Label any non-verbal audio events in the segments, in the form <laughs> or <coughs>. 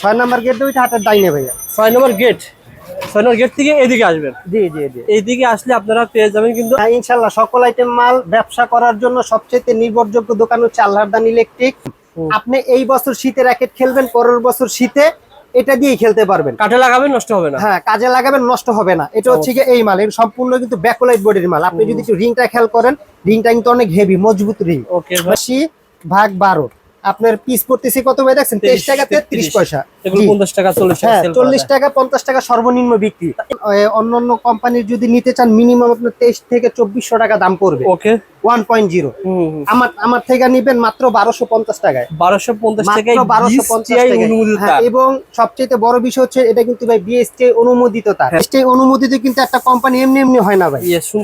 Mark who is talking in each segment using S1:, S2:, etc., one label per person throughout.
S1: ছয় number gate ওইটা হাটের ডাইনে ভাইয়া।
S2: ছয় নম্বর গেট ছয় নম্বর গেট থেকে এদিকে আসবেন?
S1: জি জি জি।
S2: এইদিকে আসলে আপনারা পেয়ে যাবেন কিন্তু
S1: হ্যাঁ ইনশাল্লাহ সকল আইটেম মাল ব্যবসা করার জন্য সবচেয়ে নির্ভরযোগ্য দোকান হচ্ছে আল্লাহদান ইলেকট্রিক আপনি এই বছর শীতে র্যাকেট খেলবেন পরের বছর শীতে এটা দিয়েই খেলতে পারবেন।
S2: কাঠে লাগাবেন নষ্ট হবে না?
S1: হ্যাঁ কাজে লাগাবেন নষ্ট হবে না। এটা হচ্ছে গিয়ে এই মাল সম্পূর্ণ কিন্তু ব্যাকলাইট বডির মাল। আপনি যদি একটু রিংটা খেয়াল করেন রিংটা কিন্তু অনেক হেভি মজবুত রিং
S2: ওকে
S1: ভাগ বারো। আপনার পিস পড়তেছে কত ভাই দেখছেন? তেইশ টাকা তেত্রিশ পয়সা।
S2: এগুলো
S1: জি।
S2: পঞ্চাশ টাকা চল্লিশ টাকা sell করা
S1: চল্লিশ
S2: যায়।
S1: টাকা পঞ্চাশ টাকা সর্বনিম্ন বিক্রি। অন্য অন্য কোম্পানির যদি নিতে চান মিনিমাম আপনার তেইশ থেকে চব্বিশশো টাকা দাম পড়বে।
S2: ওকে।
S1: One point zero
S2: hmm hmm.
S1: আমার আমার থেকে নিবেন মাত্র বারোশো পঞ্চাশ টাকায়।
S2: বারোশো পঞ্চাশ টাকায়
S1: মাত্র বারোশো পঞ্চাশ
S2: BSTI
S1: টাকায়।
S2: অনুমোদিত
S1: এবং সবচেয়ে বড় বিষয় হচ্ছে এটা কিন্তু ভাই বিএসটি অনুমোদিত তার।
S2: হ্যাঁ।
S1: বিএসটি অনুমোদিত কিন্তু একটা কোম্পানি এমনি এমনি হয় না ভাই।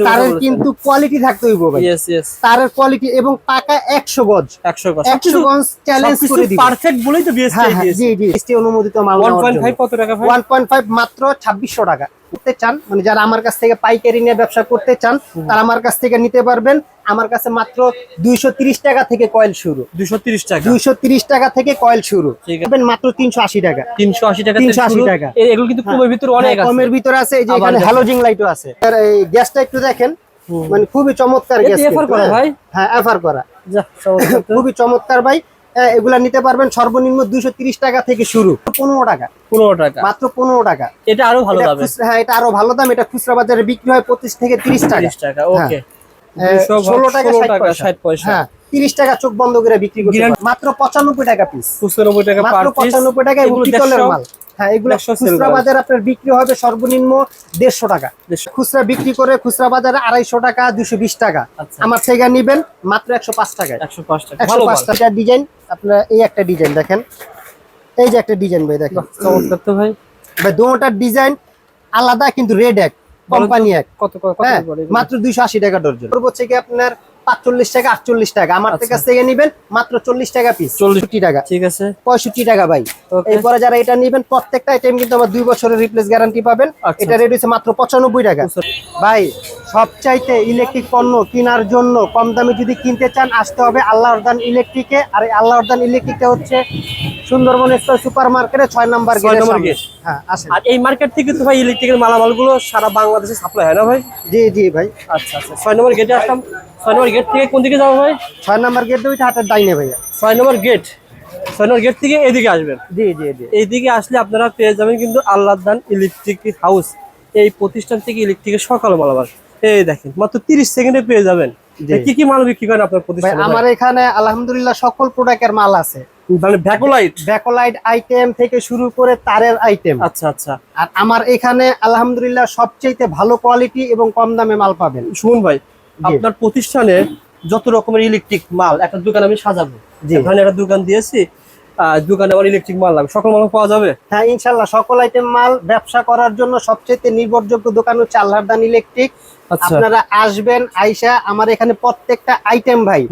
S1: তারের কিন্তু কোয়ালিটি থাকতে হইব ভাই। তারের কোয়ালিটি এবং পাকা একশো গজ।
S2: একশো
S1: একশো গজ চ্যালেঞ্জ করে দিবে।
S2: পারফেক্ট বলেই তো বিএসটি
S1: জি জি। বিএসটি অনুমোদিত মাল
S2: ওয়ান পয়েন্ট ফাইভ কত টাকা ভাই?
S1: ওয়ান পয়েন্ট ফাইভ মাত্র ছাব্বিশশো টাকা। করতে চান মানে যারা আমার কাছ থেকে পাইকারি নিয়ে ব্যবসা করতে চান তারা আমার কাছ থেকে নিতে পারবেন। আমার কাছে মাত্র দুইশো টাকা থেকে কয়েল শুরু।
S2: দুশো তিরিশ টাকা।
S1: দুইশো টাকা থেকে কয়েল শুরু। পাবেন মাত্র তিনশো আশি টাকা।
S2: তিনশো আশি টাকা
S1: 380 টাকা।
S2: এগুলো কিন্তু কমের ভিতরে অনেক
S1: হ্যাঁ,
S2: আছে।
S1: কমের ভিতরে আছে এই যে এখানে হ্যালোজিং লাইটও আছে। আর এই গ্যাসটা একটু দেখেন মানে খুবই চমৎকার গ্যাস কিন্তু,
S2: করা
S1: হ্যাঁ।
S2: ভাই?
S1: হ্যাঁ এফআর করা। খুবই চমৎকার ভাই। এগুলা নিতে পারবেন সর্বনিম্ন দুইশো টাকা থেকে শুরু। পনেরো টাকা।
S2: পনেরো টাকা।
S1: মাত্র পনেরো টাকা।
S2: এটা আরও ভালো
S1: দাম। হ্যাঁ এটা আরও ভালো দাম। এটা খুচরা বাজারে বিক্রি হয় পঁচিশ থেকে তিরিশ টাকা।
S2: টাকা ওকে।
S1: ষোলো টাকা ষাট পয়সা। হ্যাঁ তিরিশ টাকা চোখ বন্ধ করে বিক্রি করতে মাত্র পঁচানব্বই টাকা পিস
S2: পঁচানব্বই টাকা
S1: মাত্র পঁচানব্বই টাকা মাল। হ্যাঁ এগুলো
S2: দেড়শো
S1: খুচরা বাজারে আপনার বিক্রি হবে সর্বনিম্ন দেড়শো টাকা। খুচরা বিক্রি করে খুচরা বাজারে আড়াইশো টাকা দুশো বিশ টাকা।
S2: আচ্ছা।
S1: আমার থেকে নিবেন মাত্র একশো পাঁচ টাকায়।
S2: একশো পাঁচ টাকা।
S1: একশো পাঁচ। টাকা ডিজাইন আপনার এই একটা ডিজাইন দেখেন। এই যে একটা ডিজাইন ভাই দেখেন।
S2: চমৎকার তো ভাই।
S1: ভাই দুটার ডিজাইন আলাদা কিন্তু রেড এক কোম্পানি এক।
S2: কত
S1: হ্যাঁ মাত্র দুইশো আশি টাকা ডর্জন হচ্ছে কি আপনার পাঁচচল্লিশ টাকা আটচল্লিশ টাকা। আমার
S2: আচ্ছা।
S1: কাছ থেকে নিবেন মাত্র চল্লিশ টাকা পিস
S2: 40
S1: টাকা।
S2: ঠিক আছে।
S1: পঁয়ষট্টি টাকা ভাই। এরপরে যারা এটা নিবেন প্রত্যেকটা আইটেম কিন্তু আমার দুই বছরের রিপ্লেস গ্যারান্টি পাবেন।
S2: আচ্ছা।
S1: এটা রেট হচ্ছে মাত্র পঁচানব্বই টাকা। ভাই সবচাইতে ইলেকট্রিক পণ্য কেনার জন্য কম দামে যদি কিনতে চান আসতে হবে আল্লাহর দান ইলেকট্রিকে আর এই আল্লাহর দান ইলেকট্রিকটা হচ্ছে সুন্দরবন সুপার মার্কেটে ছয় নম্বর।
S2: গেট।
S1: হ্যাঁ
S2: আর এই মার্কেট থেকে তো ভাই ইলেকট্রিক্যাল মালামালগুলো সারা বাংলাদেশে সাপ্লাই হয় না ভাই?
S1: জি জি ভাই।
S2: আচ্ছা আচ্ছা। ছয় নম্বর গেটে আসলাম। ছয় নম্বর গেট থেকে কোন দিকে যাব ভাই?
S1: ছয় নম্বর গেট ওইটা হাটের ডাইনে ভাইয়া।
S2: ছয় নম্বর গেট ছয় নম্বর গেট থেকে এদিকে আসবেন?
S1: জি জি জি।
S2: এইদিকে আসলে আপনারা পেয়ে যাবেন কিন্তু আল্লাহ দান ইলেকট্রিক হাউস এই প্রতিষ্ঠান থেকে ইলেকট্রিকের সকাল মালামাল। এই দেখেন মাত্র তিরিশ সেকেন্ডে পেয়ে যাবেন। কি কি মাল বিক্রি করেন আপনার প্রতিষ্ঠানে
S1: আমার এখানে আলহামদুলিল্লাহ সকল প্রোডাক্টের মাল আছে।
S2: মানে ভ্যাকোলাইট
S1: ব্যাকলাইট আইটেম থেকে শুরু করে তারের আইটেম
S2: আচ্ছা আচ্ছা।
S1: আর আমার এখানে আলহামদুলিল্লাহ সবচেয়ে ভালো কোয়ালিটি এবং কম দামে মাল পাবেন।
S2: শুনুন ভাই আপনার প্রতিষ্ঠানে যত রকমের ইলেকট্রিক মাল একটা দোকান আমি সাজাবো। এখানে একটা দোকান দিয়েছি দোকানে আমার ইলেকট্রিক মাল লাগবে। সকল মাল পাওয়া যাবে?
S1: হ্যাঁ ইনশাল্লাহ। সকল আইটেম মাল ব্যবসা করার জন্য সবচেয়ে নির্ভরযোগ্য দোকান হচ্ছে আল্লাহদান ইলেকট্রিক
S2: আচ্ছা।
S1: আপনারা আসবেন আইসা আমার এখানে প্রত্যেকটা আইটেম ভাই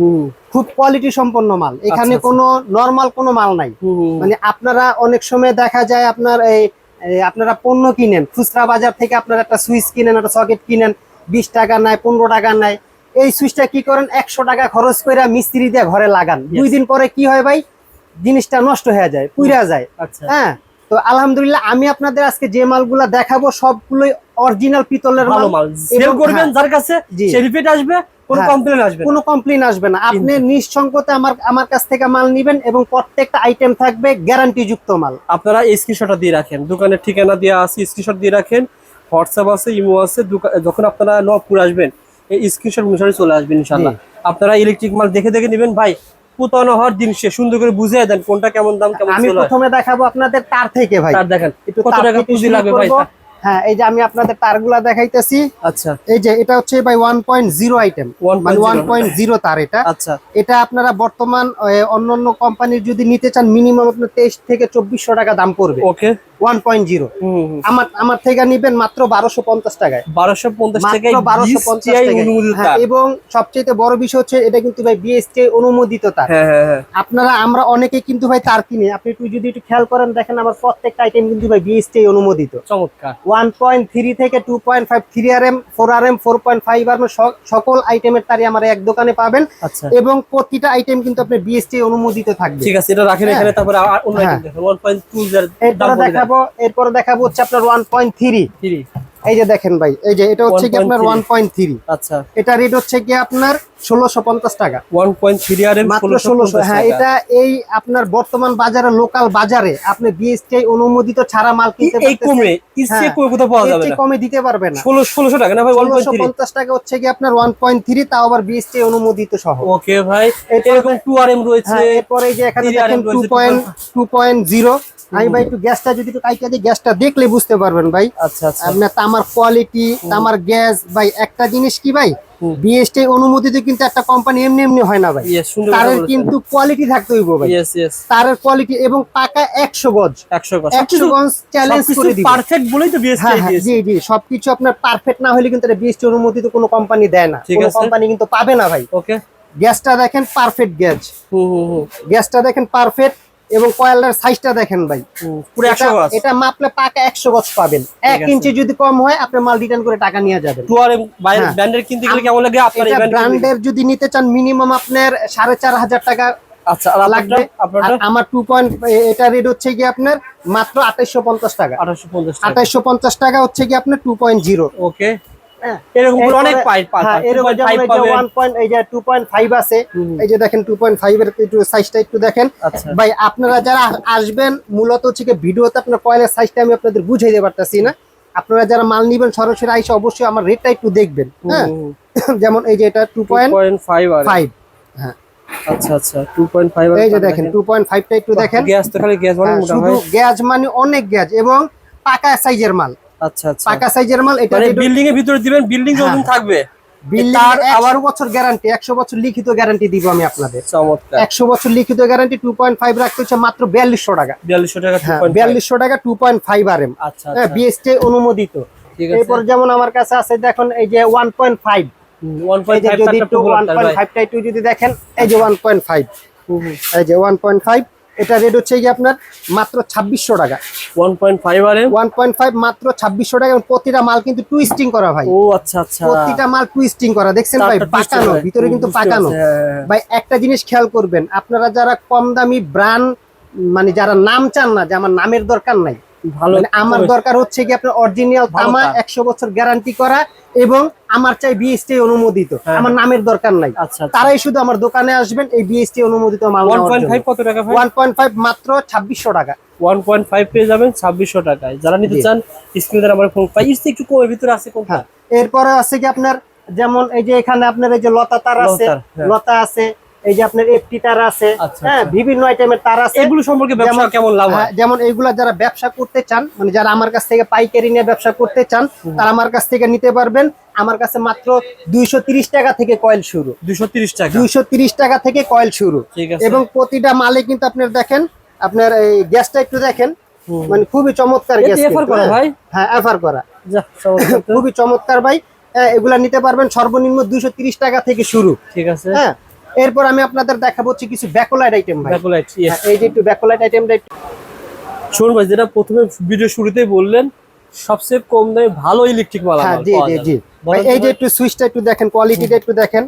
S1: খুব কোয়ালিটি সম্পন্ন মাল। এখানে
S2: আচ্ছা।
S1: কোনো নর্মাল কোনো মাল নাই। মানে আপনারা অনেক সময় দেখা যায় আপনার এই আপনারা পণ্য কিনেন খুচরা বাজার থেকে আপনারা একটা সুইচ কিনেন একটা সকেট কিনেন বিশ টাকা নেয় পনেরো টাকা নেয় এই সুইচটা কি করেন? একশো টাকা খরচ করে মিস্ত্রি দিয়ে ঘরে লাগান। দুই দিন পরে কি হয় ভাই? জিনিসটা নষ্ট হয়ে যায় পুইরা যায়।
S2: আচ্ছা।
S1: হ্যাঁ? তো আলহামদুলিল্লাহ আমি আপনাদের আজকে যে মালগুলা দেখাবো সবগুলোই অরিজিনাল পিতলের মাল।
S2: মাল। সেল করবেন
S1: হ্যাঁ,
S2: যার কাছে। সে রিপিট আসবে কোনো
S1: হ্যাঁ।
S2: কমপ্লেন আসবে
S1: কোনো কমপ্লেন আসবে না। আপনি নিঃসংকোচে আমার আমার কাছ থেকে মাল নিবেন এবং প্রত্যেকটা আইটেম থাকবে গ্যারান্টি যুক্ত মাল।
S2: আপনারা স্ক্রিনশটটা দিয়ে রাখেন। দোকানের ঠিকানা দেওয়া আছে স্ক্রিনশট দিয়ে রাখেন। হোয়াটসঅ্যাপ আছে ইমো আছে যখন আপনারা নপুর আসবেন এই স্ক্রিনশট অনুসারে চলে আসবেন ইনশাল্লাহ আপনারা ইলেকট্রিক মাল দেখে দেখে নেবেন ভাই পুতানো হওয়ার জিনিসে সুন্দর করে বুঝিয়ে দেন কোনটা কেমন দাম কেমন
S1: আমি প্রথমে দেখাবো আপনাদের তার থেকে ভাই।
S2: তার দেখেন
S1: একটু
S2: কত টাকা পুঁজি লাগবে ভাই
S1: হ্যাঁ এই যে আমি আপনাদের তারগুলা দেখাইতেছি।
S2: আচ্ছা।
S1: এই যে এটা হচ্ছে ভাই ওয়ান পয়েন্ট জিরো আইটেম
S2: 1.0
S1: মানে ওয়ান পয়েন্ট জিরো তার এটা।
S2: আচ্ছা।
S1: এটা আপনারা বর্তমান আহ, অন্য অন্য কোম্পানির যদি নিতে চান মিনিমাম আপনার তেইশ থেকে চব্বিশশো টাকা দাম পড়বে।
S2: Okay
S1: one point zero. আমার আমার থেকে নিবেন মাত্র টাকায়।
S2: টাকায়
S1: হ্যাঁ,
S2: তার।
S1: এবং সবচেয়ে বড় বিষয় হচ্ছে এটা কিন্তু ভাই বিএসটি অনুমোদিত তার।
S2: হ্যাঁ হ্যাঁ
S1: আপনারা আমরা অনেকে কিন্তু ভাই তার কিনে। আপনি একটু যদি একটু খেয়াল করেন দেখেন আমার প্রত্যেকটা আইটেম কিন্তু ভাই বিএসটি অনুমোদিত।
S2: চমৎকার।
S1: থেকে সকল আইটেমের তারই আমার এক দোকানে পাবেন।
S2: আচ্ছা।
S1: এবং প্রতিটা আইটেম কিন্তু আপনার বিএসটি অনুমোদিত থাকবে।
S2: ঠিক আছে এটা রাখেন। এখানে তারপরে অন্য। আইটেম দেখেন। টু
S1: এরপরে দেখাবো। এরপরে দেখাবো হচ্ছে আপনার ওয়ান পয়েন্ট থ্রি
S2: থ্রি
S1: এই যে দেখেন ভাই এই যে এটা হচ্ছে কি আপনার
S2: 1.3
S1: ওয়ান পয়েন্ট থ্রি
S2: আচ্ছা।
S1: এটা রেট হচ্ছে কি আপনার ষোলোশো পঞ্চাশ টাকা।
S2: One point three R M
S1: মাত্র ষোলোশো হ্যাঁ এটা এই আপনার বর্তমান বাজারে লোকাল বাজারে আপনি বিএসটি অনুমোদিত ছাড়া মাল কিনতে
S2: এই কমে ইসে কমে কোথাও পাওয়া যাবে না।
S1: কমে দিতে পারবে না।
S2: ষোলো ষোলোশো টাকা না ভাই ওয়ান পয়েন্ট
S1: ষোলোশো
S2: থ্রি
S1: পঞ্চাশ টাকা হচ্ছে কি আপনার ওয়ান পয়েন্ট থ্রি তাও আবার বিএসটি অনুমোদিত সহ।
S2: ওকে ভাই এরকম টু আর এম রয়েছে
S1: হ্যাঁ এরপরে এই যে এখানে দেখেন টু
S2: রয়েছে,
S1: পয়েন্ট টু পয়েন্ট জিরো আমি ভাই একটু গ্যাসটা যদি একটু কাইটা দিই গ্যাসটা দেখলে বুঝতে পারবেন ভাই।
S2: আচ্ছা আচ্ছা।
S1: আপনার তামার কোয়ালিটি তামার গ্যাস ভাই একটা জিনিস কি ভাই। বিএসটি অনুমোদিত কিন্তু একটা কোম্পানি এমনি এমনি হয় না ভাই। তারের কিন্তু কোয়ালিটি থাকতে হইব ভাই। তারের কোয়ালিটি এবং পাকা একশো গজ।
S2: একশো
S1: গজ। চ্যালেঞ্জ করে দিবে।
S2: পারফেক্ট বলেই তো বিএসটি
S1: হ্যাঁ হ্যাঁ জি জি সবকিছু আপনার পারফেক্ট না হলে কিন্তু বিএসটি অনুমোদিত কোনো কোম্পানি দেয় না। কোনো কোম্পানি কিন্তু পাবে না ভাই।
S2: ওকে
S1: গ্যাসটা দেখেন পারফেক্ট গ্যাস গ্যাসটা দেখেন পারফেক্ট এবং কয়েলটার সাইজটা দেখেন ভাই। এটা- মাপলে পাকা একশো গজ পাবেন। এক ইঞ্চি যদি কম হয় আপনি মাল রিটার্ন করে টাকা নিয়ে যাবেন। হ্যাঁ।
S2: ব্র্যান্ডের কিনতে গেলে কেমন লাগে? আপনার ব্র্যান্ডের
S1: যদি নিতে চান মিনিমাম আপনার সাড়ে চার হাজার টাকা
S2: আচ্ছা
S1: লাগবে। আমার টু পয়েন্ট এটা রেট হচ্ছে কি আপনার মাত্র আঠাইশো পঞ্চাশ টাকা।
S2: আঠাশশো পঞ্চাশ টাকা।
S1: আঠাইশো পঞ্চাশ টাকা হচ্ছে কি আপনার টু পয়েন্ট জিরো
S2: ওকে এরকম অনেক
S1: হ্যাঁ, এরকম যেমন 1 এই যে 2.5 আছে এই যে দেখেন 2.5 এর একটু সাইজটা একটু দেখেন।
S2: আচ্ছা।
S1: ভাই আপনারা যারা আসবেন মূলত হচ্ছে কি ভিডিওতে আপনার কয়েলের সাইজটা আমি আপনাদের বুঝাই দিতে পারতাছি না। আপনারা যারা মাল নিবেন সরাসরি আইসা অবশ্যই আমার রেটটা একটু দেখবেন হ্যাঁ। <laughs> যেমন এই যে এটা 2.5
S2: পয়েন্ট ফাইভ আর।
S1: হ্যাঁ।
S2: আচ্ছা আচ্ছা টু পয়েন্ট ফাইভ
S1: এই যে দেখেন 2.5টা একটু দেখেন।
S2: গ্যাস তো খালি গ্যাস মানে
S1: হ্যাঁ,
S2: মোটা হয়।
S1: মানে অনেক গ্যাজ এবং পাকা সাইজের মাল।
S2: আচ্ছা আচ্ছা।
S1: পাকা সাইজের মাল এটা
S2: মানে বিল্ডিং এর ভিতরে দিবেন বিল্ডিং
S1: হ্যাঁ।
S2: যখন থাকবে তার
S1: আবার বছর গ্যারান্টি 100 বছর লিখিত গ্যারান্টি দিব আমি আপনাদের।
S2: চমৎকার।
S1: বছর লিখিত গ্যারান্টি টু পয়েন্ট ফাইভ রাখতে হচ্ছে মাত্র বিয়াল্লিশশো টাকা।
S2: বিয়াল্লিশশো টাকা টু
S1: হ্যাঁ
S2: পয়েন্ট
S1: বিয়াল্লিশশো টাকা two point five R M
S2: আচ্ছা
S1: হ্যাঁ
S2: আচ্ছা।
S1: বিএসটি অনুমোদিত। এরপর যেমন আমার কাছে আছে দেখুন এই যে ওয়ান পয়েন্ট ফাইভ
S2: ওয়ান
S1: এই
S2: পয়েন্ট
S1: যে
S2: ফাইভ
S1: যদি একটু ওয়ান পয়েন্ট ফাইভটা একটু যদি দেখেন এই যে ওয়ান পয়েন্ট ফাইভ এই যে ওয়ান পয়েন্ট ফাইভ এটা রেট হচ্ছে কি আপনার মাত্র ছাব্বিশশো টাকা।
S2: ওয়ান পয়েন্ট ফাইভ আর
S1: ওয়ান পয়েন্ট ফাইভ মাত্র ছাব্বিশশো টাকা এবং প্রতিটা মাল কিন্তু টুইস্টিং করা ভাই।
S2: ও আচ্ছা আচ্ছা।
S1: প্রতিটা মাল টুইস্টিং করা। দেখছেন ভাই পাকানো ভিতরে কিন্তু পাকানো।
S2: হ্যাঁ, হ্যাঁ।
S1: ভাই একটা জিনিস খেয়াল করবেন আপনারা যারা কম দামি ব্র্যান্ড মানে যারা নাম চান না যে আমার নামের দরকার নাই
S2: ভালো
S1: মানে আমার দরকার হচ্ছে কি আপনার অরিজিনাল তামা একশো বছর গ্যারান্টি করা এবং আমার চাই বিএসটি অনুমোদিত।
S2: হ্যাঁ।
S1: আমার নামের দরকার নাই।
S2: আচ্ছা
S1: তারাই শুধু আমার দোকানে আসবেন এই বিএসটি অনুমোদিত মাল
S2: কত টাকা
S1: মাত্র ছাব্বিশশো টাকা।
S2: ওয়ান পয়েন্ট ফাইভ পেয়ে যাবেন ছাব্বিশশো টাকায়। যারা নিতে চান স্ক্রিনে আমার ফোন প্রাইস একটু কমের ভিতরে আছে কোনটা?
S1: হ্যাঁ। এরপরে আছে কি আপনার যেমন এই যে এখানে আপনার এই যে লতা তার আছে
S2: হ্যাঁ।
S1: লতা আছে এই যে আপনার এফটি তার আছে
S2: আচ্ছা,
S1: হ্যাঁ
S2: আচ্ছা।
S1: বিভিন্ন আইটেমের তার আছে।
S2: এগুলো সম্পর্কে ব্যবসা কেমন লাভ হয়?
S1: হ্যাঁ, যেমন এইগুলা যারা ব্যবসা করতে চান মানে যারা আমার কাছ থেকে পাইকারি নিয়ে ব্যবসা করতে চান তারা আমার কাছ থেকে নিতে পারবেন। আমার কাছে মাত্র দুইশো টাকা থেকে কয়েল শুরু।
S2: দুশো তিরিশ টাকা।
S1: দুইশো টাকা থেকে কয়েল শুরু।
S2: ঠিক আছে।
S1: এবং প্রতিটা মালে কিন্তু আপনার দেখেন আপনার এই গ্যাসটা একটু দেখেন মানে খুবই চমৎকার গ্যাস
S2: করা
S1: হ্যাঁ।
S2: ভাই?
S1: হ্যাঁ এফার করা। খুবই চমৎকার ভাই। হ্যাঁ, এগুলা নিতে পারবেন সর্বনিম্ন দুইশো ত্রিশ টাকা থেকে শুরু।
S2: ঠিক আছে।
S1: হ্যাঁ এরপর আমি আপনাদের দেখাবো হচ্ছে কিছু ব্যাকোলাইট আইটেম ভাই।
S2: ব্যাকলাইট
S1: হ্যাঁ, এই যে একটু ব্যাকোলাইট আইটেমটা একটু
S2: শোন ভাই যেটা প্রথমে ভিডিও শুরুতেই বললেন সবচেয়ে কম দামে ভালো ইলেকট্রিক মাল
S1: হ্যাঁ জি জি জি। ভাই এই যে। একটু সুইচটা একটু দেখেন কোয়ালিটিটা একটু দেখেন।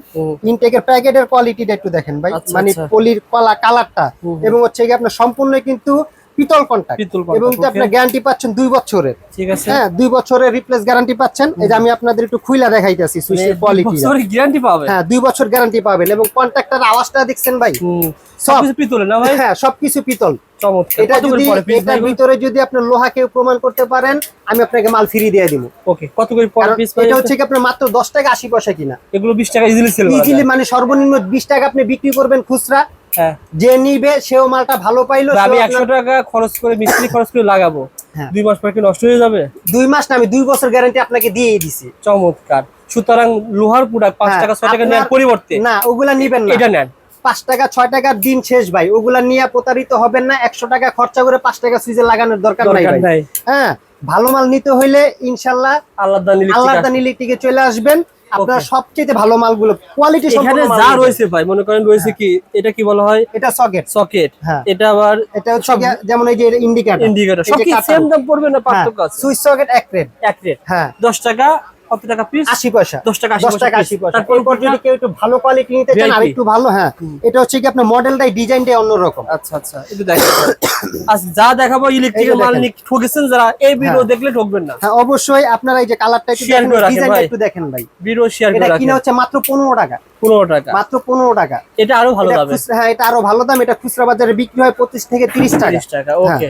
S1: ইনটেকের প্যাকেটের কোয়ালিটিটা একটু দেখেন ভাই।
S2: আচ্ছা,
S1: মানে। পলির কলা কালারটা। এবং হচ্ছে কি আপনার সম্পূর্ণ কিন্তু পিতল কন্টাক্ট এবং। আপনার গ্যারান্টি পাচ্ছেন দুই বছরের।
S2: ঠিক আছে।
S1: হ্যাঁ দুই বছরের রিপ্লেস গ্যারান্টি পাচ্ছেন। এই যে আমি আপনাদের একটু খুইলা দেখাইতেছি সুইচের কোয়ালিটি
S2: গ্যারান্টি পাবে
S1: হ্যাঁ দুই বছর গ্যারান্টি পাবেন। এবং কন্ট্রাক্টর আওয়াজটা দেখছেন ভাই?
S2: সবকিছু পিতলে না ভাই?
S1: হ্যাঁ সবকিছু পিতল। এটা যদি এটার ভিতরে যদি আপনার লোহা কেউ প্রমাণ করতে পারেন আমি আপনাকে মাল ফ্রি দিয়ে দিব।
S2: ওকে কত করে
S1: কারণ
S2: পিস
S1: এটা হচ্ছে কি আপনার মাত্র দশ টাকা আশি পয়সা কিনা।
S2: এগুলো 20 টাকা ইজিলি সেল
S1: ইজিলি মানে সর্বনিম্ন বিশ টাকা আপনি বিক্রি করবেন খুচরা। যে নিবে সেও মালটা ভালো পাইলো
S2: আমি
S1: সেও
S2: 100
S1: আপনার-
S2: টাকা খরচ করে মিস্ত্রি খরচ করে লাগাবো।
S1: হ্যাঁ।
S2: দুই মাস পর কি নষ্ট হয়ে যাবে?
S1: দুই মাস না আমি দুই বছর গ্যারান্টি আপনাকে দিয়ে দিছি।
S2: চমৎকার। সুতরাং লোহার প্রোডাক্ট 5
S1: হ্যাঁ,
S2: টাকা 6 টাকা নেওয়ার পরিবর্তে।
S1: না ওগুলা নিবেন না।
S2: এটা নেন।
S1: পাঁচ টাকা ছয় টাকার দিন শেষ ভাই। ওগুলা নিয়ে প্রতারিত হবেন না একশো টাকা খরচা করে পাঁচ টাকা সুইচে লাগানোর দরকার নাই ভাই। হ্যাঁ ভালো মাল নিতে হইলে ইনশাল্লাহ
S2: আল্লাহ দান
S1: আল্লাহ ইলেকট্রিকে চলে আসবেন। আপনারা সবচেয়ে ভালো মালগুলো কোয়ালিটি
S2: এখানে যা রয়েছে ভাই মনে করেন রয়েছে কি এটা কি বলা হয়?
S1: এটা সকেট
S2: সকেট
S1: হ্যাঁ।
S2: এটা আবার
S1: এটা হচ্ছে যেমন এই যে ইন্ডিকেটর
S2: ইন্ডিকেটর সব কি সেম দাম পড়বে না পার্থক্য আছে?
S1: সুইচ সকেট এক রেট
S2: এক রেট
S1: হ্যাঁ।
S2: 10 টাকা কত টাকা পিস
S1: আশি পয়সা।
S2: 10 টাকা 80
S1: টাকা
S2: piece।
S1: আশি পয়সা।
S2: তারপর
S1: যদি কেউ একটু ভালো কোয়ালিটি নিতে চান আর একটু ভালো হ্যাঁ। এটা হচ্ছে কি আপনার মডেলটাই ডিজাইনটাই অন্যরকম।
S2: আচ্ছা আচ্ছা একটু দেখেন। <coughs> আজ যা দেখাবো ইলেকট্রিকের মাল। নিয়ে ঠকেছেন যারা এই ভিডিও
S1: হ্যাঁ।
S2: দেখলে ঠকবেন না।
S1: হ্যাঁ অবশ্যই আপনারা এই যে কালারটা একটু দেখেন ডিজাইনটা একটু দেখেন ভাই।
S2: ভিডিও শেয়ার
S1: এটা কিনা হচ্ছে মাত্র পনেরো টাকা।
S2: 15 টাকা।
S1: মাত্র পনেরো টাকা।
S2: এটা আরও ভালো দামে।
S1: হ্যাঁ এটা আরও ভালো দাম। এটা খুচরা বাজারে বিক্রি হয় পঁচিশ থেকে তিরিশ টাকা।
S2: 30 টাকা ওকে।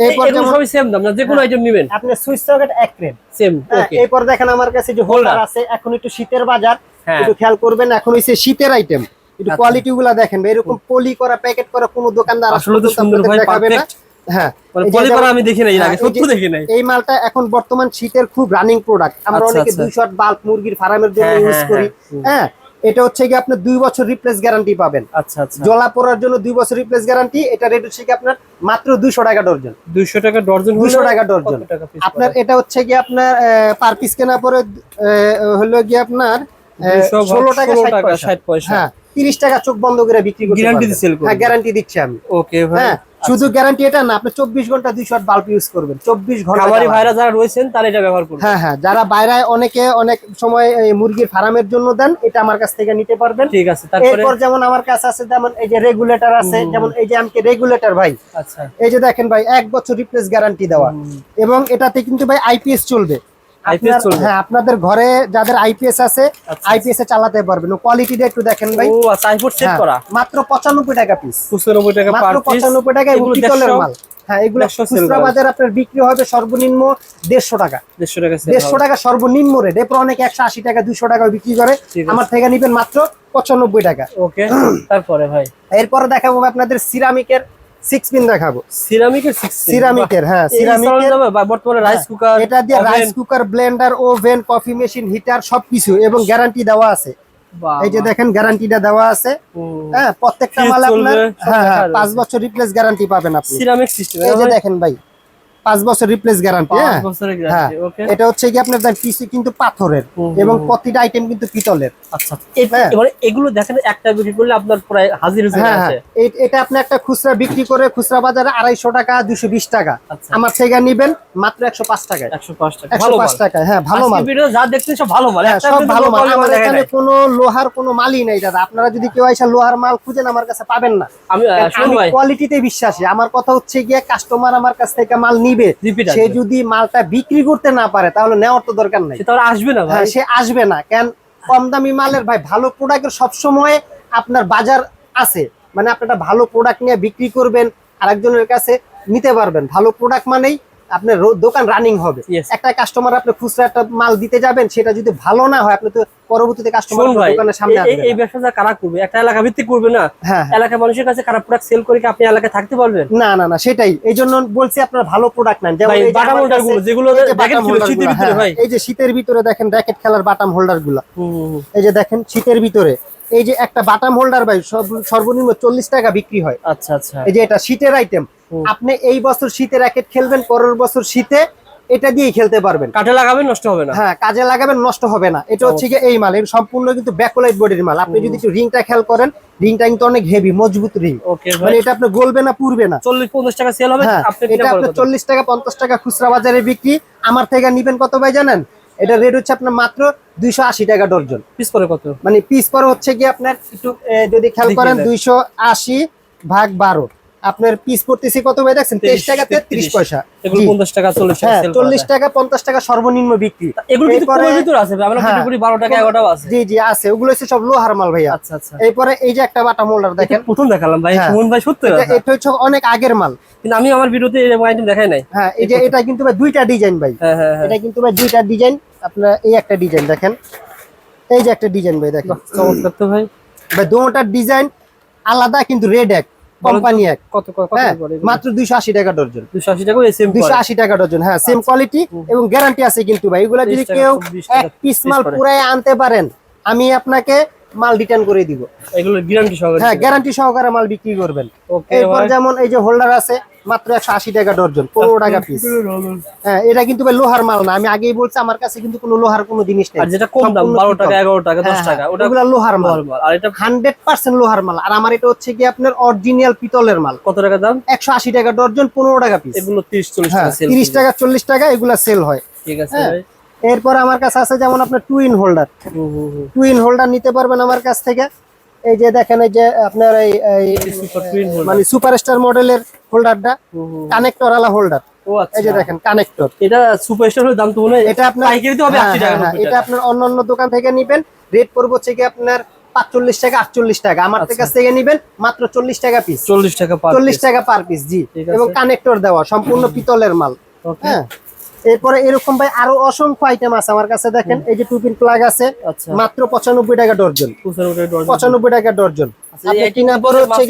S1: এরপর
S2: এগুলো
S1: যেমন
S2: সবই সেম দাম না যে কোনো আইটেম নেবেন।
S1: আপনি সুইচ সকেট এক রেট
S2: সেম
S1: হ্যাঁ,
S2: ওকে
S1: এরপর দেখেন আমার কাছে যে হোল্ডার আছে এখন একটু শীতের বাজার।
S2: হ্যাঁ।
S1: একটু খেয়াল করবেন এখন হইছে শীতের আইটেম একটু
S2: আচ্ছা।
S1: কোয়ালিটি গুলা দেখেন এরকম পলি করা প্যাকেট করা কোনো দোকানদার
S2: আসলে তো সুন্দর ভাই,
S1: দেখাবে না। হ্যাঁ
S2: মানে
S1: এই যে
S2: পলি করা
S1: যেমন-
S2: আমি দেখি নাই আগে
S1: হ্যাঁ,
S2: সত্যি দেখি নাই।
S1: এই মালটা এখন বর্তমান শীতের খুব রানিং প্রোডাক্ট আমরা
S2: আচ্ছা,
S1: অনেকে
S2: আচ্ছা।
S1: দুই শট বাল্ব মুরগির ফার্মের জন্য
S2: হ্যাঁ,
S1: ইউজ
S2: হ্যাঁ,
S1: করি।
S2: হ্যাঁ।
S1: এটা হচ্ছে কি আপনার দুই বছর রিপ্লেস গ্যারান্টি পাবেন।
S2: আচ্ছা আচ্ছা।
S1: জলা পড়ার জন্য দুই বছর রিপ্লেস গ্যারান্টি এটা রেট হচ্ছে কি আপনার মাত্র দুইশো টাকা ডর্জন।
S2: 200 টাকা ডর্জন
S1: 200 টাকা ডর্জন। আপনার এটা হচ্ছে কি আপনার পার পিস কেনা পরে হলো কি আপনার ষোলো টাকা
S2: 16
S1: ষাট
S2: টাকা
S1: পয়সা।
S2: 60 পয়সা।
S1: হ্যাঁ তিরিশ টাকা চোখ বন্ধ করে বিক্রি
S2: sell করবেন।
S1: হ্যাঁ গ্যারান্টি দিচ্ছি আমি।
S2: ওকে ভাই।
S1: হ্যাঁ শুধু গ্যারান্টি এটা না আপনি চব্বিশ ঘণ্টা দুই শট বাল্ব ইউজ করবেন। চব্বিশ ঘণ্টা
S2: ভাইরা যারা রয়েছেন তারা এটা ব্যবহার করবে
S1: হ্যাঁ হ্যাঁ যারা বাইরে অনেকে অনেক সময় এই মুরগির ফার্মের জন্য দেন এটা আমার কাছ থেকে নিতে পারবেন।
S2: ঠিক আছে তারপরে?
S1: এরপর যেমন আমার কাছে আছে যেমন এই যে রেগুলেটর আছে যেমন এই যে আমাকে রেগুলেটর ভাই?
S2: আচ্ছা।
S1: এই যে দেখেন ভাই এক বছর রিপ্লেস গ্যারান্টি দেওয়া। এবং এটাতে কিন্তু ভাই আইপিএস চলবে? হ্যাঁ আপনাদের ঘরে যাদের আইপিএস আছে
S2: আচ্ছা।
S1: আইপিএস এ চালাতে পারবেন কোয়ালিটিটা একটু দেখেন ভাই।
S2: ও আচ্ছা আইফোন সেট
S1: হ্যাঁ,
S2: করা?
S1: মাত্র পঁচানব্বই টাকা পিস
S2: 95 টাকা
S1: মাত্র
S2: পিস
S1: পঁচানব্বই টাকা
S2: এগুলো
S1: পিতলের মাল? হ্যাঁ এগুলো খুচরা বাজার আপনার বিক্রি হবে সর্বনিম্ন দেড়শো টাকা।
S2: 150 টাকা
S1: দেড়শো টাকা সর্বনিম্ন রেট এরপর অনেকে একশো আশি টাকা দুশো টাকা বিক্রি করে। আমার থেকে নিবেন মাত্র পঁচানব্বই টাকা।
S2: ওকে তারপরে ভাই?
S1: এরপর দেখাবো আপনাদের সিরামিকের সিক্স পিন দেখাবো।
S2: সিরামিকের
S1: সিরামিকের হ্যাঁ
S2: সিরামিকের
S1: সিরামিকের
S2: বর্তমানে রাইস কুকার
S1: এটা দিয়ে rice cooker blender oven coffee machine heater সবকিছু এবং গ্যারান্টি দেওয়া আছে। এই যে দেখেন গ্যারান্টিটা দেওয়া আছে। হ্যাঁ প্রত্যেকটা মাল আপনার হ্যাঁ হ্যাঁ পাঁচ বছর রিপ্লেস গ্যারান্টি পাবেন আপনি।
S2: সিরামিক সিস্টেম
S1: এই যে দেখেন ভাই পাঁচ বছর রিপ্লেস গ্যারান্টি হ্যাঁ? হ্যাঁ। এটা হচ্ছে কি আপনার পিসি কিন্তু পাথরের এবং প্রতিটা আইটেম কিন্তু পিতলের।
S2: আচ্ছা।
S1: হ্যাঁ।
S2: এবারে এগুলো দেখেন একটা বিক্রি করলে আপনার প্রায় হাজির হয়ে
S1: হ্যাঁ এটা আপনি একটা খুচরা বিক্রি করে খুচরা বাজারে আড়াইশো টাকা দুশো বিশ টাকা।
S2: আচ্ছা।
S1: আমার থেকে নিবেন মাত্র একশো পাঁচ টাকায়।
S2: 105 টাকা।
S1: একশো পাঁচ টাকায় হ্যাঁ ভালো মাল।
S2: ভিডিও যা দেখছেন সব ভালো মাল।
S1: সব ভালো মাল। আমার এখানে। কোনো লোহার কোনো মালই নাই দাদা। আপনারা যদি কেউ এসে লোহার মাল খুঁজেন আমার কাছে পাবেন না।
S2: আমি
S1: কোয়ালিটিতে বিশ্বাসী। আমার কথা হচ্ছে গিয়ে কাস্টমার আমার কাছ থেকে মাল নিবে।
S2: রিপিট
S1: সে যদি মালটা বিক্রি করতে না পারে তাহলে নেওয়ার তো দরকার নাই।
S2: তাহলে আসবে না ভাই।
S1: হ্যাঁ সে আসবে না। কেন? কম দামি মালের ভাই ভালো প্রোডাক্টের সবসময় আপনার বাজার আছে। মানে আপনি একটা ভালো প্রোডাক্ট নিয়ে বিক্রি করবেন আরেকজনের কাছে নিতে পারবেন। ভালো প্রোডাক্ট মানেই আপনার দোকান রানিং হবে। একটা কাস্টমার আপনি খুচরা একটা মাল দিতে যাবেন সেটা যদি ভালো না হয় আপনি তো পরবর্তীতে কাস্টমার দোকানের সামনে আসবে
S2: এই ব্যবসাটা কারা করবে? একটা এলাকা ভিত্তিক করবে না?
S1: হ্যাঁ হ্যাঁ।
S2: মানুষের কাছে খারাপ প্রোডাক্ট সেল করে কি আপনি এলাকায় থাকতে পারবেন?
S1: না না না সেটাই। এই জন্য বলছি আপনার ভালো প্রোডাক্ট নেন। যেমন এই
S2: বাটাম
S1: কাছে-
S2: গুলো, যেগুলো শীতের ভিতরে,
S1: হ্যাঁ, এই যে শীতের ভিতরে দেখেন র্যাকেট খেলার বাটাম হোল্ডারগুলা। এই যে দেখেন শীতের ভিতরে। এই যে একটা বাটাম হোল্ডার ভাই সর্ব- সর্বনিম্ন চল্লিশ টাকা বিক্রি হয়।
S2: আচ্ছা আচ্ছা।
S1: এই যে এটা শীতের আইটেম। আপনি এই বছর শীতে র্যাকেট খেলবেন পরের বছর শীতে এটা দিয়েই খেলতে পারবেন।
S2: কাঠে লাগাবেন নষ্ট হবে না।
S1: হ্যাঁ কাজে লাগাবেন নষ্ট হবে না। এটা হচ্ছে এই মাল এর সম্পূর্ণ কিন্তু ব্যাকলাইট বডির মাল। আপনি যদি একটু রিংটা খেয়াল করেন রিংটা কিন্তু অনেক হেভি মজবুত রিং মানে এটা আপনি গলবে না পুরবে না।
S2: চল্লিশ পঞ্চাশ টাকা সেল হবে
S1: হ্যাঁ
S2: আপনি
S1: এটা আপনার চল্লিশ টাকা পঞ্চাশ টাকা খুচরা বাজারে বিক্রি। আমার থেকে নিবেন কত ভাই জানেন? এটা রেট হচ্ছে আপনার মাত্র দুইশো আশি টাকা ডর্জন।
S2: পিস করে কত?
S1: মানে পিস পরে হচ্ছে কি আপনার একটু যদি খেয়াল করেন। দুইশো আশি ভাগ বারো। আপনার পিস পড়তেছি কত ভাই দেখছেন? তেইশ টাকা তেত্রিশ পয়সা।
S2: এগুলো পঞ্চাশ টাকা চল্লিশ টাকা
S1: হ্যাঁ চল্লিশ টাকা পঞ্চাশ টাকা সর্বনিম্ন বিক্রি।
S2: এগুলো ভিতর আছে ভাই,
S1: হ্যাঁ।
S2: বারো টাকা এগারোটাও আছে।
S1: জি জি আছে। ওগুলো হচ্ছে সব লোহার মাল ভাইয়া।
S2: আচ্ছা আচ্ছা।
S1: এরপরে এই যে একটা বাটা মোল্ডার দেখেন।
S2: প্রথম দেখালাম ভাই।
S1: হ্যাঁ।
S2: সুমন ভাই সত্যি
S1: এটা হচ্ছে অনেক আগের মাল।
S2: কিন্তু আমি আমার ভিডিওতে এরকম আইটেম দেখাই নাই।
S1: হ্যাঁ এই যে এটা কিন্তু ভাই দুইটা ডিজাইন ভাই। এটা কিন্তু ভাই দুইটা ডিজাইন। আপনার এই একটা ডিজাইন দেখেন। এই যে একটা ডিজাইন ভাই দেখেন।
S2: চমৎকার তো ভাই।
S1: ভাই দুটোটার ডিজাইন আলাদা কিন্তু রেড এক। কোম্পানি এক।
S2: কত কত
S1: হ্যাঁ মাত্র দুইশো আশি টাকা ডর্জন
S2: দুশো আশি টাকা
S1: দুইশো আশি টাকা ডর্জন হ্যাঁ সেম কোয়ালিটি এবং গ্যারান্টি আছে কিন্তু ভাই। এগুলা যদি কেউ
S2: 20 টাকা
S1: এক পিস মাল পুরাই আনতে পারেন আমি আপনাকে মাল রিটার্ন করে দিব।
S2: এগুলো গ্যারান্টি সহকারে
S1: হ্যাঁ গ্যারান্টি সহকারে মাল বিক্রি করবেন।
S2: ওকে
S1: এরপর যেমন এই যে হোল্ডার আছে মাত্র একশো আশি টাকা ডর্জন পনেরো টাকা পিস হ্যাঁ এটা কিন্তু ভাই লোহার মাল না। আমি আগেই বলছি আমার কাছে কিন্তু কোনো লোহার কোনো জিনিস নেই।
S2: আর যেটা কম দাম বারো টাকা। এগারো টাকা দশ
S1: হ্যাঁ,
S2: টাকা ওটা
S1: ওগুলা লোহার মাল।
S2: আর এটা
S1: হান্ড্রেড পার্সেন্ট লোহার মাল। আর আমার এটা হচ্ছে কি আপনার অরিজিনাল পিতলের মাল।
S2: কত টাকা দাম?
S1: একশো আশি টাকা ডর্জন পনেরো টাকা পিস
S2: এগুলো তিরিশ চল্লিশ
S1: হ্যাঁ তিরিশ টাকা চল্লিশ টাকা এগুলা সেল হয়।
S2: ঠিক আছে
S1: হ্যাঁ।
S2: ভাই।
S1: এরপর আমার কাছে আছে যেমন আপনার টুইন হোল্ডার। টুইন হোল্ডার নিতে পারবেন আমার কাছ থেকে। এই যে দেখেন এই যে আপনার এই। মানে সুপারস্টার মডেলের হোল্ডারটা। কানেক্টর আলা হোল্ডার এই যে দেখেন কানেক্টর
S2: এটা সুপারস্টার দাম তো
S1: এটা আপনার হ্যাঁ, হ্যাঁ, হ্যাঁ, এটা আপনার অন্য অন্য দোকান থেকে নিবেন। রেট পড়ব হচ্ছে কি আপনার পাঁচচল্লিশ টাকা আটচল্লিশ টাকা। আমার
S2: আচ্ছা।
S1: কাছ থেকে নিবেন মাত্র চল্লিশ টাকা পিস
S2: চল্লিশ টাকা
S1: চল্লিশ টাকা পার পিস জি। এবং কানেক্টর দেওয়া সম্পূর্ণ পিতলের মাল। হ্যাঁ। এরপরে এরকম ভাই আরও অসংখ্য আইটেম আছে আমার কাছে দেখেন। এই যে টুপিন প্লাগ আছে
S2: আচ্ছা।
S1: মাত্র পঁচানব্বই টাকা ডর্জন।
S2: পঁচানব্বই টাকা।
S1: ডর্জন।
S2: আচ্ছা,
S1: কিনা পরে হচ্ছে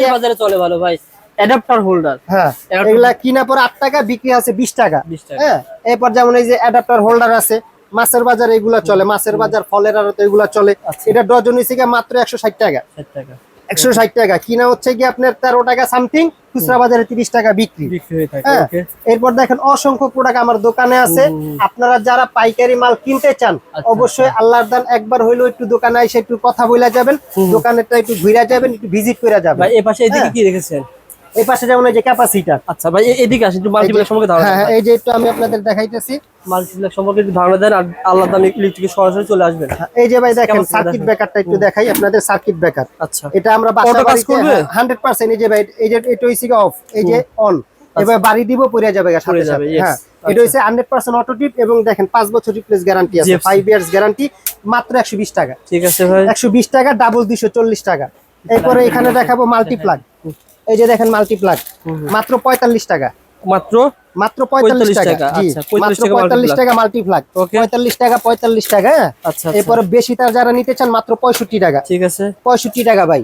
S2: চলে ভালো ভাই। অ্যাডাপ্টার হোল্ডার
S1: হ্যাঁ এগুলা কিনা পরে আট টাকা বিক্রি আছে বিশ টাকা। হ্যাঁ এরপর যেমন এই যে অ্যাডাপ্টার হোল্ডার আছে মাছের বাজার এগুলা চলে মাছের বাজার ফলের আড়তে এগুলা চলে।
S2: আচ্ছা।
S1: এটা ডজন গিয়ে মাত্র একশো ষাট টাকা।
S2: ষাট টাকা।
S1: একশো ষাট টাকা। কিনা হচ্ছে কি আপনার তেরো টাকা সামথিং খুচরা বাজারে তিরিশ টাকা বিক্রি।
S2: বিক্রি হয়ে ওকে
S1: এরপর দেখেন অসংখ্য প্রোডাক্ট আমার দোকানে আছে। আপনারা যারা পাইকারি মাল কিনতে চান
S2: আচ্ছা,
S1: অবশ্যই আল্লাহর দান একবার হইলেও একটু দোকানে এসে একটু কথা বলে যাবেন। দোকানেরটা একটু ঘুরে যাবেন একটু ভিজিট করে যাবেন।
S2: ভাই এই পাশে এদিকে
S1: হ্যাঁ।
S2: কি রেখেছেন
S1: এই পাশে যেমন এই যে ক্যাপাসিটার
S2: আচ্ছা ভাই এদিকে আসেন একটু মাল্টিপ্লেক্স সম্পর্কে ধারণা
S1: হ্যাঁ হ্যাঁ, এই যে একটু আমি আপনাদের দেখাইতেছি।
S2: মাল্টিপ্লেক্স সম্পর্কে একটু ধারণা দেন আর আল্লাহ দাম ইলেকট্রিক সরাসরি চলে আসবেন।
S1: এই যে ভাই দেখেন সার্কিট ব্রেকারটা একটু দেখাই আপনাদের সার্কিট ব্রেকার
S2: আচ্ছা।
S1: এটা আমরা বাসা
S2: কাজ
S1: বাড়িতে
S2: করবে?
S1: হান্ড্রেড পার্সেন্ট এই যে ভাই এই যে এটা হইছে অফ এই যে অন এবার বাড়ি দিব পড়ে যাবে সাথে সাথে। হ্যাঁ
S2: আচ্ছা।
S1: এটা হচ্ছে হান্ড্রেড পার্সেন্ট অটো টিপ এবং দেখেন পাঁচ বছর রিপ্লেস গ্যারান্টি আছে ফাইভ ইয়ার্স গ্যারান্টি মাত্র একশো বিশ টাকা।
S2: ঠিক আছে ভাই।
S1: একশো বিশ টাকা ডাবল দুইশো চল্লিশ টাকা। এরপরে এখানে দেখাবো মাল্টি প্লাগ এই যে দেখেন মাল্টিপ্লাক মাত্র পঁয়তাল্লিশ টাকা।
S2: মাত্র
S1: মাত্র পঁয়তাল্লিশ টাকা।
S2: টাকা,
S1: জি
S2: 45
S1: মাত্র পঁয়তাল্লিশ টাকা পঁয়তাল্লিশ টাকা পঁয়তাল্লিশ টাকা হ্যাঁ?
S2: আচ্ছা আচ্ছা।
S1: এরপরে বেশি তার যারা নিতে চান মাত্র পঁয়ষট্টি টাকা।
S2: ঠিক আছে।
S1: পঁয়ষট্টি টাকা ভাই।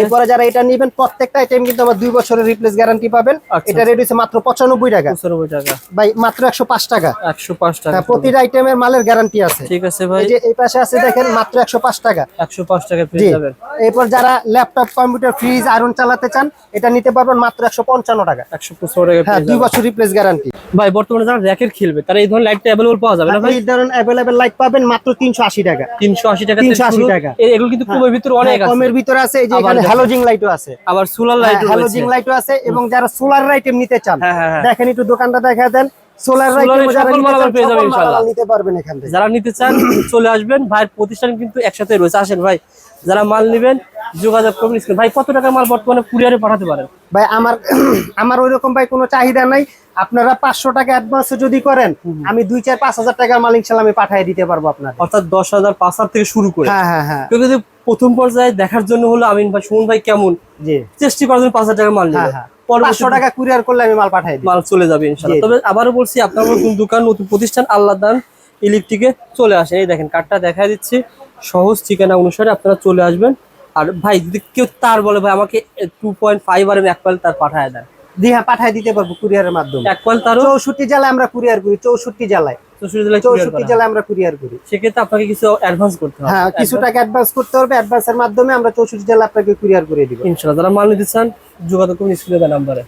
S1: এরপরে যারা এটা নিবেন প্রত্যেকটা আইটেম কিন্তু আমার দুই বছরের রিপ্লেস গ্যারান্টি পাবেন।
S2: আচ্ছা।
S1: এটা রেট হচ্ছে মাত্র পঁচানব্বই টাকা।
S2: টাকা।
S1: ভাই মাত্র একশো পাঁচ টাকা।
S2: একশো পাঁচ টাকা।
S1: হ্যাঁ, প্রতিটা আইটেমের মালের গ্যারান্টি আছে।
S2: ঠিক আছে ভাই।
S1: যে এই পাশে আছে দেখেন মাত্র একশো পাঁচ টাকা।
S2: একশো পাঁচ টাকা
S1: এরপর যারা ল্যাপটপ কম্পিউটার ফ্রিজ আয়রন চালাতে চান এটা নিতে পারবেন মাত্র একশো পঞ্চান্ন টাকা।
S2: একশো পঁচাত্তর টাকা
S1: হ্যাঁ দুই বছর রিপ্লেস গ্যারান্টি
S2: ভাই বর্তমানে যারা র্যাকেট খেলবে তারা এই ধরনের লাইটটা अवेलेबल পাওয়া যাবে না ভাই?
S1: এই ধরনের অ্যাভেলেবেল লাইট পাবেন মাত্র তিনশো আশি টাকা।
S2: তিনশো আশি টাকা
S1: 380 টাকা।
S2: এগুলো কিন্তু কমের ভিতরে অনেক
S1: হ্যাঁ,
S2: আছে।
S1: কমের ভিতরে আছে এই যে এখানে। হ্যালোজিং লাইটও আছে।
S2: আবার সোলার লাইট আছে
S1: হ্যালোজিং লাইটও আছে এবং যারা সোলার লাইট নিতে চান
S2: হ্যাঁ, হ্যাঁ, হ্যাঁ।
S1: দেখেন একটু দোকানটা দেখা দেন। সোলার যারা নিতে চান পারবেন এখান থেকে।
S2: যারা নিতে চলে আসবেন। ভাইয়ের প্রতিষ্ঠান কিন্তু একসাথে রয়েছে। আসেন ভাই যারা মাল নেবেন যোগাযোগ করবেন ভাই কত টাকার মাল বর্তমানে কুরিয়ারে পাঠাতে পারেন?
S1: ভাই আমার আমার ওই রকম ভাই কোনো চাহিদা নাই। আপনারা পাঁচশো টাকা অ্যাডভান্স যদি করেন আমি দুই চার পাঁচ হাজার টাকার মাল ইনশাল্লাহ আমি পাঠিয়ে দিতে পারব আপনার।
S2: অর্থাৎ দশ হাজার পাঁচ হাজার থেকে শুরু করে।
S1: হ্যাঁ হ্যাঁ হ্যাঁ।
S2: যদি প্রথম পর্যায়ে দেখার জন্য হলো আমিন ভাই সুমন ভাই কেমন? চেষ্টা করার জন্য পাঁচ হাজার টাকা মাল
S1: হ্যাঁ হ্যাঁ। পাঁচশো টাকা কুরিয়ার করলে আমি মাল পাঠিয়ে দিই
S2: মাল চলে যাবে ইনশাআল্লাহ। তবে আবারও বলছি আপনার নতুন দোকান নতুন প্রতিষ্ঠান আল্লাহ দান ইলেকট্রিকে চলে আসেন। এই দেখেন কার্ডটা দেখা দিচ্ছি। সহজ ঠিকানা অনুসারে আপনারা চলে আসবেন। আর ভাই যদি কেউ তার বলে ভাই আমাকে টু পয়েন্ট ফাইভ আর এক কয়েল তার পাঠায় দেন।
S1: হ্যাঁ পাঠিয়ে দিতে পারব কুরিয়ারের মাধ্যমে।
S2: এক কয়েল তার
S1: চৌষট্টি জেলায় আমরা কুরিয়ার করি চৌষট্টি জেলায়।
S2: চৌষট্টি জেলায়
S1: আমরা কুরিয়ার করি।
S2: সেক্ষেত্রে আপনাকে কিছু অ্যাডভান্স করতে হবে।
S1: হ্যাঁ কিছু টাকা অ্যাডভান্স করতে হবে। অ্যাডভান্সের মাধ্যমে আমরা চৌষট্টি জেলা আপনাকে কুরিয়ার করে দিব।
S2: যারা মাল নিতে চান যোগাযোগ করুন স্কুলের নাম্বারে।